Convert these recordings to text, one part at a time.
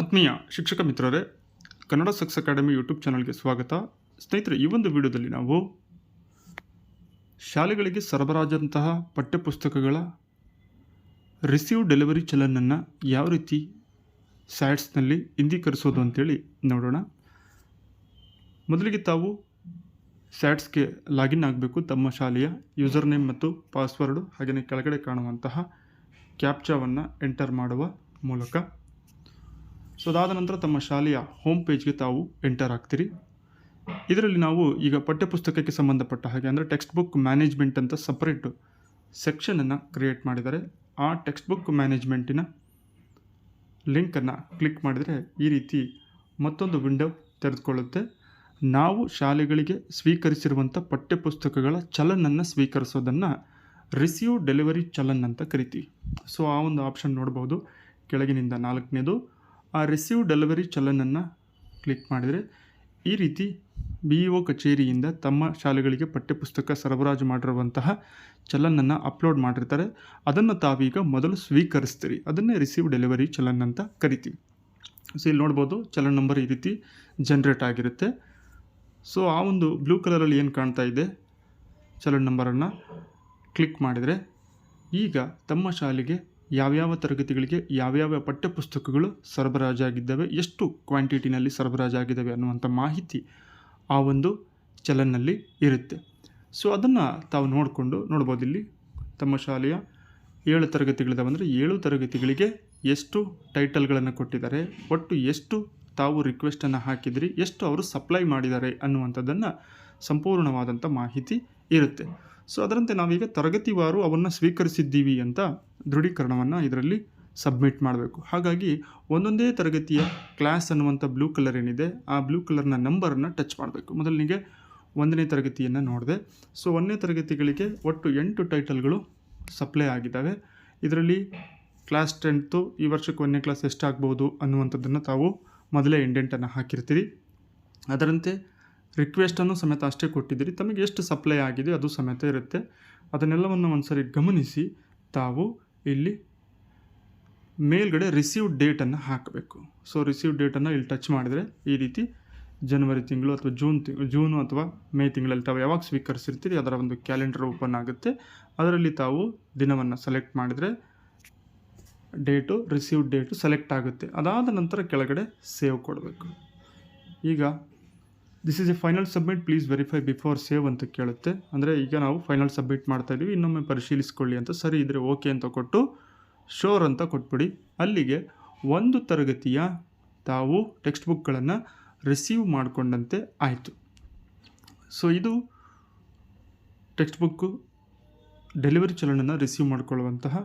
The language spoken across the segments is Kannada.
ಆತ್ಮೀಯ ಶಿಕ್ಷಕ ಮಿತ್ರರೇ, ಕನ್ನಡ ಸಕ್ಸ್ ಅಕಾಡೆಮಿ ಯೂಟ್ಯೂಬ್ ಚಾನಲ್ಗೆ ಸ್ವಾಗತ. ಸ್ನೇಹಿತರೆ, ಈ ಒಂದು ವಿಡಿಯೋದಲ್ಲಿ ನಾವು ಶಾಲೆಗಳಿಗೆ ಸರಬರಾಜಂತಹ ಪಠ್ಯಪುಸ್ತಕಗಳ ರಿಸೀವ್ ಡೆಲಿವರಿ ಚಲನನ್ನು ಯಾವ ರೀತಿ ಸ್ಯಾಟ್ಸ್ನಲ್ಲಿ ಇಂದೀಕರಿಸೋದು ಅಂತೇಳಿ ನೋಡೋಣ. ಮೊದಲಿಗೆ ತಾವು ಸ್ಯಾಟ್ಸ್ಗೆ ಲಾಗಿನ್ ಆಗಬೇಕು. ತಮ್ಮ ಶಾಲೆಯ ಯೂಸರ್ ನೇಮ್ ಮತ್ತು ಪಾಸ್ವರ್ಡು ಹಾಗೆಯೇ ಕೆಳಗಡೆ ಕಾಣುವಂತಹ ಕ್ಯಾಪ್ಚಾವನ್ನು ಎಂಟರ್ ಮಾಡುವ ಮೂಲಕ. ಸೊ ಅದಾದ ನಂತರ ತಮ್ಮ ಶಾಲೆಯ ಹೋಮ್ ಪೇಜ್ಗೆ ತಾವು ಎಂಟರ್ ಆಗ್ತೀರಿ. ಇದರಲ್ಲಿ ನಾವು ಈಗ ಪಠ್ಯಪುಸ್ತಕಕ್ಕೆ ಸಂಬಂಧಪಟ್ಟ ಹಾಗೆ ಅಂದರೆ ಟೆಕ್ಸ್ಟ್ ಬುಕ್ ಮ್ಯಾನೇಜ್ಮೆಂಟ್ ಅಂತ ಸಪ್ರೇಟ್ ಸೆಕ್ಷನನ್ನು ಕ್ರಿಯೇಟ್ ಮಾಡಿದ್ದಾರೆ. ಆ ಟೆಕ್ಸ್ಟ್ ಬುಕ್ ಮ್ಯಾನೇಜ್ಮೆಂಟಿನ ಲಿಂಕನ್ನು ಕ್ಲಿಕ್ ಮಾಡಿದರೆ ಈ ರೀತಿ ಮತ್ತೊಂದು ವಿಂಡೋ ತೆರೆದುಕೊಳ್ಳುತ್ತೆ. ನಾವು ಶಾಲೆಗಳಿಗೆ ಸ್ವೀಕರಿಸಿರುವಂಥ ಪಠ್ಯಪುಸ್ತಕಗಳ ಚಲನನ್ನು ಸ್ವೀಕರಿಸೋದನ್ನು ರಿಸೀವ್ ಡೆಲಿವರಿ ಚಲನ್ ಅಂತ ಕರಿತೀವಿ. ಸೊ ಆ ಒಂದು ಆಪ್ಷನ್ ನೋಡ್ಬೋದು. ಕೆಳಗಿನಿಂದ ನಾಲ್ಕನೇದು ಆ ರಿಸೀವ್ ಡೆಲಿವರಿ ಚಲನನ್ನು ಕ್ಲಿಕ್ ಮಾಡಿದರೆ ಈ ರೀತಿ ಬಿ ಇ ಒ ಕಚೇರಿಯಿಂದ ತಮ್ಮ ಶಾಲೆಗಳಿಗೆ ಪಠ್ಯಪುಸ್ತಕ ಸರಬರಾಜು ಮಾಡಿರುವಂತಹ ಚಲನನ್ನು ಅಪ್ಲೋಡ್ ಮಾಡಿರ್ತಾರೆ. ಅದನ್ನು ತಾವೀಗ ಮೊದಲು ಸ್ವೀಕರಿಸ್ತೀರಿ. ಅದನ್ನೇ ರಿಸೀವ್ ಡೆಲಿವರಿ ಚಲನ್ ಅಂತ ಕರಿತೀವಿ. ಸೊ ಇಲ್ಲಿ ನೋಡ್ಬೋದು ಚಲನ್ ನಂಬರ್ ಈ ರೀತಿ ಜನ್ರೇಟ್ ಆಗಿರುತ್ತೆ. ಸೊ ಆ ಒಂದು ಬ್ಲೂ ಕಲರಲ್ಲಿ ಏನು ಕಾಣ್ತಾ ಇದೆ? ಚಲನ್ ನಂಬರನ್ನು ಕ್ಲಿಕ್ ಮಾಡಿದರೆ ಈಗ ತಮ್ಮ ಶಾಲೆಗೆ ಯಾವ್ಯಾವ ತರಗತಿಗಳಿಗೆ ಯಾವ್ಯಾವ ಪಠ್ಯಪುಸ್ತಕಗಳು ಸರಬರಾಜಾಗಿದ್ದಾವೆ, ಎಷ್ಟು ಕ್ವಾಂಟಿಟಿನಲ್ಲಿ ಸರಬರಾಜಾಗಿದ್ದಾವೆ ಅನ್ನುವಂಥ ಮಾಹಿತಿ ಆ ಒಂದು ಚಲನ್ನಲ್ಲಿ ಇರುತ್ತೆ. ಸೊ ಅದನ್ನು ತಾವು ನೋಡಿಕೊಂಡು ನೋಡ್ಬೋದು ಇಲ್ಲಿ. ತಮ್ಮ ಶಾಲೆಯ ಏಳು ತರಗತಿಗಳಿದಾವೆ ಅಂದರೆ ಏಳು ತರಗತಿಗಳಿಗೆ ಎಷ್ಟು ಟೈಟಲ್ಗಳನ್ನು ಕೊಟ್ಟಿದ್ದಾರೆ, ಒಟ್ಟು ಎಷ್ಟು ತಾವು ರಿಕ್ವೆಸ್ಟನ್ನು ಹಾಕಿದ್ರಿ, ಎಷ್ಟು ಅವರು ಸಪ್ಲೈ ಮಾಡಿದ್ದಾರೆ ಅನ್ನುವಂಥದ್ದನ್ನು ಸಂಪೂರ್ಣವಾದಂಥ ಮಾಹಿತಿ ಇರುತ್ತೆ. ಸೊ ಅದರಂತೆ ನಾವೀಗ ತರಗತಿವಾರು ಅವನ್ನು ಸ್ವೀಕರಿಸಿದ್ದೀವಿ ಅಂತ ದೃಢೀಕರಣವನ್ನು ಇದರಲ್ಲಿ ಸಬ್ಮಿಟ್ ಮಾಡಬೇಕು. ಹಾಗಾಗಿ ಒಂದೊಂದೇ ತರಗತಿಯ ಕ್ಲಾಸ್ ಅನ್ನುವಂಥ ಬ್ಲೂ ಕಲರ್ ಏನಿದೆ, ಆ ಬ್ಲೂ ಕಲರ್ನ ನಂಬರನ್ನು ಟಚ್ ಮಾಡಬೇಕು. ಮೊದಲನಿಗೆ ಒಂದನೇ ತರಗತಿಯನ್ನು ನೋಡಿದೆ. ಸೊ ಒಂದನೇ ತರಗತಿಗಳಿಗೆ ಒಟ್ಟು ಎಂಟು ಟೈಟಲ್ಗಳು ಸಪ್ಲೈ ಆಗಿದ್ದಾವೆ. ಇದರಲ್ಲಿ ಕ್ಲಾಸ್ ಟೆಂತು ಈ ವರ್ಷಕ್ಕೆ ಒಂದನೇ ಕ್ಲಾಸ್ ಎಷ್ಟಾಗ್ಬೋದು ಅನ್ನುವಂಥದ್ದನ್ನು ತಾವು ಮೊದಲೇ ಇಂಡೆಂಟನ್ನು ಹಾಕಿರ್ತೀರಿ. ಅದರಂತೆ ರಿಕ್ವೆಸ್ಟನ್ನು ಸಮೇತ ಅಷ್ಟೇ ಕೊಟ್ಟಿದ್ದೀರಿ. ತಮಗೆ ಎಷ್ಟು ಸಪ್ಲೈ ಆಗಿದೆ ಅದು ಸಮೇತ ಇರುತ್ತೆ. ಅದನ್ನೆಲ್ಲವನ್ನು ಒಂದ್ಸರಿ ಗಮನಿಸಿ ತಾವು ಇಲ್ಲಿ ಮೇಲ್ಗಡೆ ರಿಸೀವ್ ಡೇಟನ್ನು ಹಾಕಬೇಕು. ಸೊ ರಿಸೀವ್ ಡೇಟನ್ನು ಇಲ್ಲಿ ಟಚ್ ಮಾಡಿದರೆ ಈ ರೀತಿ ಜನವರಿ ತಿಂಗಳು ಅಥವಾ ಜೂನ್ ತಿಂಗ್ ಜೂನು ಅಥವಾ ಮೇ ತಿಂಗಳಲ್ಲಿ ತಾವು ಯಾವಾಗ ಸ್ವೀಕರಿಸಿರ್ತೀರಿ ಅದರ ಒಂದು ಕ್ಯಾಲೆಂಡರ್ ಓಪನ್ ಆಗುತ್ತೆ. ಅದರಲ್ಲಿ ತಾವು ದಿನವನ್ನು ಸೆಲೆಕ್ಟ್ ಮಾಡಿದರೆ ಡೇಟು ರಿಸೀವ್ ಡೇಟು ಸೆಲೆಕ್ಟ್ ಆಗುತ್ತೆ. ಅದಾದ ನಂತರ ಕೆಳಗಡೆ ಸೇವ್ ಕೊಡಬೇಕು. ಈಗ this is a final submit please verify before save ಅಂತ ಕೇಳುತ್ತೆ. ಅಂದರೆ ಈಗ ನಾವು ಫೈನಲ್ ಸಬ್ಮಿಟ್ ಮಾಡ್ತಾ ಇದ್ದೀವಿ ಇನ್ನೊಮ್ಮೆ ಪರಿಶೀಲಿಸ್ಕೊಳ್ಳಿ ಅಂತ ಸರಿ ಇದ್ದರೆ ಓಕೆ ಅಂತ ಕೊಟ್ಟು ಶೋರ್ ಅಂತ ಕೊಟ್ಬಿಡಿ. ಅಲ್ಲಿಗೆ ಒಂದು ತರಗತಿಯ ತಾವು ಟೆಕ್ಸ್ಟ್ ಬುಕ್ಗಳನ್ನು ರಿಸೀವ್ ಮಾಡಿಕೊಂಡಂತೆ ಆಯಿತು. ಸೊ ಇದು ಟೆಕ್ಸ್ಟ್ ಬುಕ್ಕು ಡೆಲಿವರಿ ಚಲನನ್ನು ರಿಸೀವ್ ಮಾಡಿಕೊಳ್ಳುವಂತಹ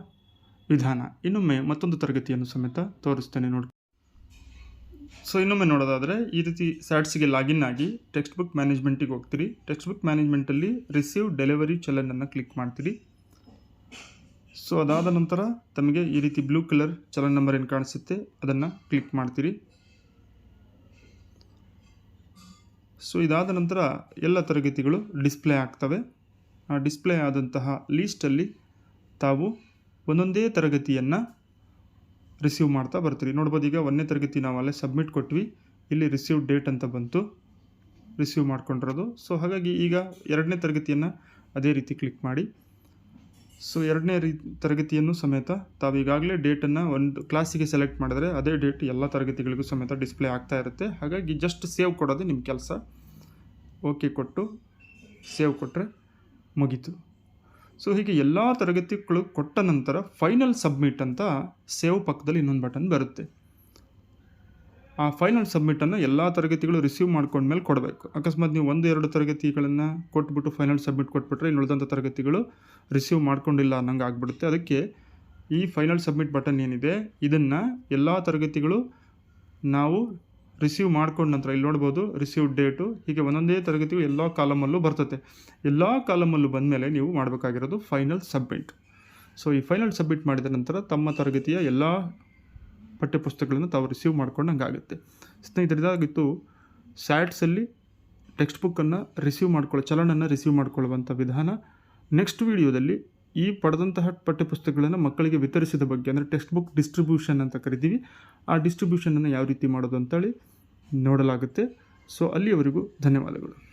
ವಿಧಾನ. ಇನ್ನೊಮ್ಮೆ ಮತ್ತೊಂದು ತರಗತಿಯನ್ನು ಸಮೇತ ತೋರಿಸ್ತೇನೆ ನೋಡಿ ಸೊ ಇನ್ನೊಮ್ಮೆ ನೋಡೋದಾದರೆ, ಈ ರೀತಿ ಸ್ಯಾಟ್ಸ್ಗೆ ಲಾಗಿನ್ ಆಗಿ ಟೆಕ್ಸ್ಟ್ ಬುಕ್ ಮ್ಯಾನೇಜ್ಮೆಂಟಿಗೆ ಹೋಗ್ತೀರಿ. ಟೆಕ್ಸ್ಟ್ ಬುಕ್ ಮ್ಯಾನೇಜ್ಮೆಂಟಲ್ಲಿ ರಿಸೀವ್ ಡೆಲಿವರಿ ಚಲನನ್ನು ಕ್ಲಿಕ್ ಮಾಡ್ತೀರಿ. ಸೊ ಅದಾದ ನಂತರ ತಮಗೆ ಈ ರೀತಿ ಬ್ಲೂ ಕಲರ್ ಚಲನ್ ನಂಬರ್ ಏನು ಕಾಣಿಸುತ್ತೆ, ಅದನ್ನು ಕ್ಲಿಕ್ ಮಾಡ್ತೀರಿ. ಸೊ ಇದಾದ ನಂತರ ಎಲ್ಲ ತರಗತಿಗಳು ಡಿಸ್ಪ್ಲೇ ಆಗ್ತವೆ. ಆ ಡಿಸ್ಪ್ಲೇ ಆದಂತಹ ಲೀಸ್ಟಲ್ಲಿ ತಾವು ಒಂದೊಂದೇ ತರಗತಿಯನ್ನು ರಿಸೀವ್ ಮಾಡ್ತಾ ಬರ್ತೀರಿ. ನೋಡ್ಬೋದು ಈಗ ಒಂದನೇ ತರಗತಿ ನಾವು ಅಲ್ಲೇ ಸಬ್ಮಿಟ್ ಕೊಟ್ವಿ. ಇಲ್ಲಿ ರಿಸೀವ್ ಡೇಟ್ ಅಂತ ಬಂತು. ರಿಸೀವ್ ಮಾಡ್ಕೊಂಡಿರೋದು. ಸೊ ಹಾಗಾಗಿ ಈಗ ಎರಡನೇ ತರಗತಿಯನ್ನು ಅದೇ ರೀತಿ ಕ್ಲಿಕ್ ಮಾಡಿ. ಸೊ ಎರಡನೇ ರೀ ತರಗತಿಯನ್ನು ಸಮೇತ ತಾವು ಈಗಾಗಲೇ ಡೇಟನ್ನು ಒಂದು ಕ್ಲಾಸಿಗೆ ಸೆಲೆಕ್ಟ್ ಮಾಡಿದ್ರೆ ಅದೇ ಡೇಟ್ ಎಲ್ಲ ತರಗತಿಗಳಿಗೂ ಸಮೇತ ಡಿಸ್ಪ್ಲೇ ಆಗ್ತಾ ಇರುತ್ತೆ. ಹಾಗಾಗಿ ಜಸ್ಟ್ ಸೇವ್ ಕೊಡೋದು ನಿಮ್ಮ ಕೆಲಸ. ಓಕೆ ಕೊಟ್ಟು ಸೇವ್ ಕೊಟ್ಟರೆ ಮುಗೀತು. ಸೊ ಹೀಗೆ ಎಲ್ಲ ತರಗತಿಗಳು ಕೊಟ್ಟ ನಂತರ ಫೈನಲ್ ಸಬ್ಮಿಟ್ ಅಂತ ಸೇವ್ ಪಕ್ಕದಲ್ಲಿ ಇನ್ನೊಂದು ಬಟನ್ ಬರುತ್ತೆ. ಆ ಫೈನಲ್ ಸಬ್ಮಿಟನ್ನು ಎಲ್ಲ ತರಗತಿಗಳು ರಿಸೀವ್ ಮಾಡ್ಕೊಂಡ್ಮೇಲೆ ಕೊಡಬೇಕು. ಅಕಸ್ಮಾತ್ ನೀವು ಒಂದು ಎರಡು ತರಗತಿಗಳನ್ನು ಕೊಟ್ಬಿಟ್ಟು ಫೈನಲ್ ಸಬ್ಮಿಟ್ ಕೊಟ್ಬಿಟ್ರೆ ಇನ್ನು ಉಳಿದಂಥ ತರಗತಿಗಳು ರಿಸೀವ್ ಮಾಡ್ಕೊಂಡಿಲ್ಲ ಅನ್ನಂಗೆ ಆಗಿಬಿಡುತ್ತೆ. ಅದಕ್ಕೆ ಈ ಫೈನಲ್ ಸಬ್ಮಿಟ್ ಬಟನ್ ಏನಿದೆ, ಇದನ್ನು ಎಲ್ಲ ತರಗತಿಗಳು ನಾವು ರಿಸೀವ್ ಮಾಡ್ಕೊಂಡ ನಂತರ ಇಲ್ಲಿ ನೋಡ್ಬೋದು ರಿಸೀವ್ ಡೇಟು ಹೀಗೆ ಒಂದೊಂದೇ ತರಗತಿಗೂ ಎಲ್ಲ ಕಾಲಮಲ್ಲೂ ಬರ್ತದೆ ಎಲ್ಲ ಕಾಲಮಲ್ಲೂ ಬಂದಮೇಲೆ ನೀವು ಮಾಡಬೇಕಾಗಿರೋದು ಫೈನಲ್ ಸಬ್ಮಿಟ್ ಸೊ ಈ ಫೈನಲ್ ಸಬ್ಮಿಟ್ ಮಾಡಿದ ನಂತರ ತಮ್ಮ ತರಗತಿಯ ಎಲ್ಲ ಪಠ್ಯಪುಸ್ತಕಗಳನ್ನು ತಾವು ರಿಸೀವ್ ಮಾಡ್ಕೊಂಡಂಗೆ ಆಗುತ್ತೆ. ಸ್ನೇಹಿತರಿದಾಗಿತ್ತು ಸ್ಯಾಟ್ಸಲ್ಲಿ ಟೆಕ್ಸ್ಟ್ ಬುಕ್ಕನ್ನು ರಿಸೀವ್ ಮಾಡ್ಕೊಳ್ಳೋ, ಚಲನನ್ನು ರಿಸೀವ್ ಮಾಡ್ಕೊಳ್ಳುವಂಥ ವಿಧಾನ ನೆಕ್ಸ್ಟ್ ವೀಡಿಯೋದಲ್ಲಿ ಈ ಪಡೆದಂತಹ ಪಠ್ಯಪುಸ್ತಕಗಳನ್ನು ಮಕ್ಕಳಿಗೆ ವಿತರಿಸಿದ ಬಗ್ಗೆ, ಅಂದರೆ ಟೆಕ್ಸ್ಟ್ ಬುಕ್ ಡಿಸ್ಟ್ರಿಬ್ಯೂಷನ್ ಅಂತ ಕರಿತೀವಿ. ಆ ಡಿಸ್ಟ್ರಿಬ್ಯೂಷನನ್ನು ಯಾವ ರೀತಿ ಮಾಡೋದು ಅಂತೇಳಿ ನೋಡಲಾಗುತ್ತೆ. ಸೊ ಅಲ್ಲಿಯವರೆಗೂ ಧನ್ಯವಾದಗಳು.